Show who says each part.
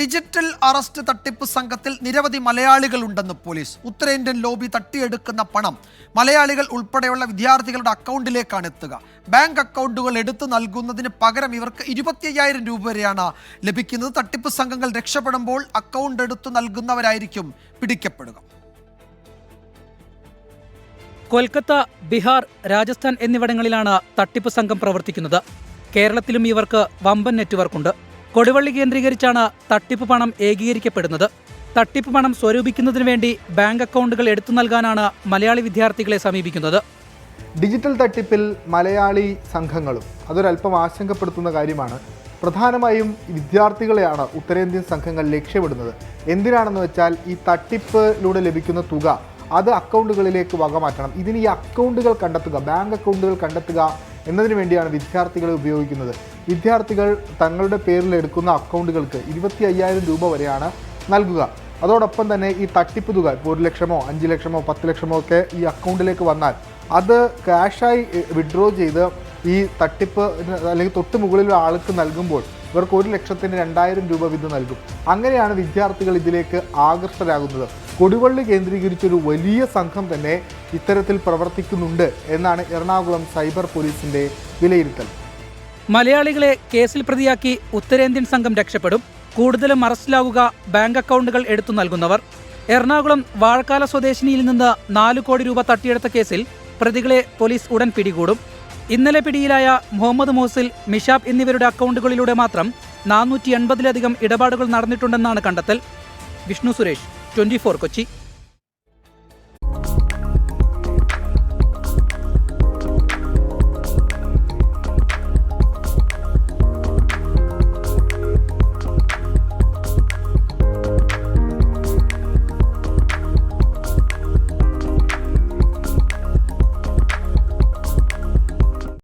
Speaker 1: Digital arrest തട്ടിപ്പ് സംഘത്തിൽ നിരവധി മലയാളികളുണ്ടെന്ന് പോലീസ്. ഉത്തരേന്ത്യൻ ലോബി തട്ടിയെടുക്കുന്ന പണം മലയാളികൾ ഉൾപ്പെടെയുള്ള വിദ്യാർത്ഥികളുടെ അക്കൗണ്ടിലേക്കാണ് എത്തുക. ബാങ്ക് അക്കൗണ്ടുകൾ എടുത്തു നൽകുന്നതിന് പകരം ഇവർക്ക് ഇരുപത്തി അയ്യായിരം രൂപ വരെയാണ് ലഭിക്കുന്നത്. തട്ടിപ്പ് സംഘങ്ങൾ രക്ഷപ്പെടുമ്പോൾ അക്കൗണ്ട് എടുത്തു നൽകുന്നവരായിരിക്കും പിടിക്കപ്പെടുക.
Speaker 2: കൊൽക്കത്ത ബീഹാർ രാജസ്ഥാൻ എന്നിവിടങ്ങളിലാണ് തട്ടിപ്പ് സംഘം പ്രവർത്തിക്കുന്നത്. കേരളത്തിലും ഇവർക്ക് വമ്പൻ നെറ്റ്വർക്കുണ്ട്. കൊടുവള്ളി കേന്ദ്രീകരിച്ചാണ് തട്ടിപ്പ് പണം ഏകീകരിക്കപ്പെടുന്നത്. തട്ടിപ്പ് പണം സ്വരൂപിക്കുന്നതിന് വേണ്ടി ബാങ്ക് അക്കൗണ്ടുകൾ എടുത്തു നൽകാനാണ് മലയാളി വിദ്യാർത്ഥികളെ സമീപിക്കുന്നത്.
Speaker 3: ഡിജിറ്റൽ തട്ടിപ്പിൽ മലയാളി സംഘങ്ങളും അതൊരല്പം ആശങ്കപ്പെടുത്തുന്ന കാര്യമാണ്. പ്രധാനമായും വിദ്യാർത്ഥികളെയാണ് ഉത്തരേന്ത്യൻ സംഘങ്ങൾ ലക്ഷ്യമിടുന്നത് എന്തിനാണെന്ന് വെച്ചാൽ ഈ തട്ടിപ്പിലൂടെ ലഭിക്കുന്ന തുക അത് അക്കൗണ്ടുകളിലേക്ക് വകമാറ്റണം. ഇതിന് ഈ അക്കൗണ്ടുകൾ കണ്ടെത്തുക ബാങ്ക് അക്കൗണ്ടുകൾ കണ്ടെത്തുക എന്നതിന് വേണ്ടിയാണ് വിദ്യാർത്ഥികളെ ഉപയോഗിക്കുന്നത്. വിദ്യാർത്ഥികൾ തങ്ങളുടെ പേരിൽ എടുക്കുന്ന അക്കൗണ്ടുകൾക്ക് ഇരുപത്തി അയ്യായിരം രൂപ വരെയാണ് നൽകുക. അതോടൊപ്പം തന്നെ ഈ തട്ടിപ്പ് തുക ഇപ്പോൾ ഒരു ലക്ഷമോ അഞ്ച് ലക്ഷമോ പത്ത് ലക്ഷമോ ഒക്കെ ഈ അക്കൗണ്ടിലേക്ക് വന്നാൽ അത് ക്യാഷായി വിഡ്രോ ചെയ്ത് ഈ തട്ടിപ്പ് അല്ലെങ്കിൽ തൊട്ട് മുകളിലുള്ള ആൾക്ക് നൽകുമ്പോൾ ഇവർക്ക് ഒരു ലക്ഷത്തിന് രണ്ടായിരം രൂപ വീതം നൽകും. അങ്ങനെയാണ് വിദ്യാർത്ഥികൾ ഇതിലേക്ക് ആകർഷകരാകുന്നത് കൊടുവള്ളി കേന്ദ്രീകരിച്ചൊരു വലിയ സംഘം തന്നെ ഇത്തരത്തിൽ പ്രവർത്തിക്കുന്നുണ്ട് എന്നാണ് എറണാകുളം സൈബർ പോലീസിന്റെ വിലയിരുത്തൽ.
Speaker 2: മലയാളികളെ കേസിൽ പ്രതിയാക്കി ഉത്തരേന്ത്യൻ സംഘം രക്ഷപ്പെടും. കൂടുതലും അറസ്റ്റിലാവുക ബാങ്ക് അക്കൗണ്ടുകൾ എടുത്തു നൽകുന്നവർ. എറണാകുളം വാഴക്കാല സ്വദേശിനിയിൽ നിന്ന് നാല് കോടി രൂപ തട്ടിയെടുത്ത കേസിൽ പ്രതികളെ പോലീസ് ഉടൻ പിടികൂടും. ഇന്നലെ പിടിയിലായ മുഹമ്മദ് മോസിൽ മിഷാബ് എന്നിവരുടെ അക്കൗണ്ടുകളിലൂടെ മാത്രം നാനൂറ്റി എൺപതിലധികം ഇടപാടുകൾ നടന്നിട്ടുണ്ടെന്നാണ് കണ്ടെത്തൽ. വിഷ്ണു സുരേഷ്. ട്വന്റി കൊച്ചി.